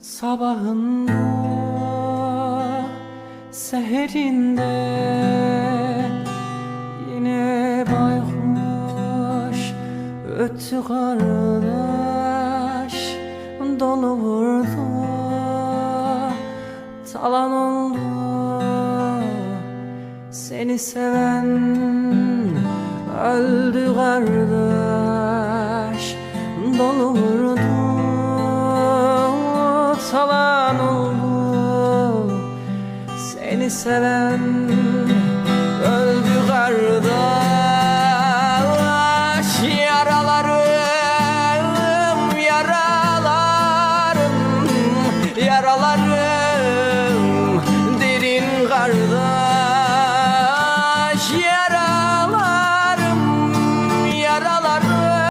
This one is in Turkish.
Sabahında Seherinde Yine baykuş Öttü kardeş Dolu vurdu. Talan oldu Seni seven Öldü kardeş Dolu vurdu Beni seven.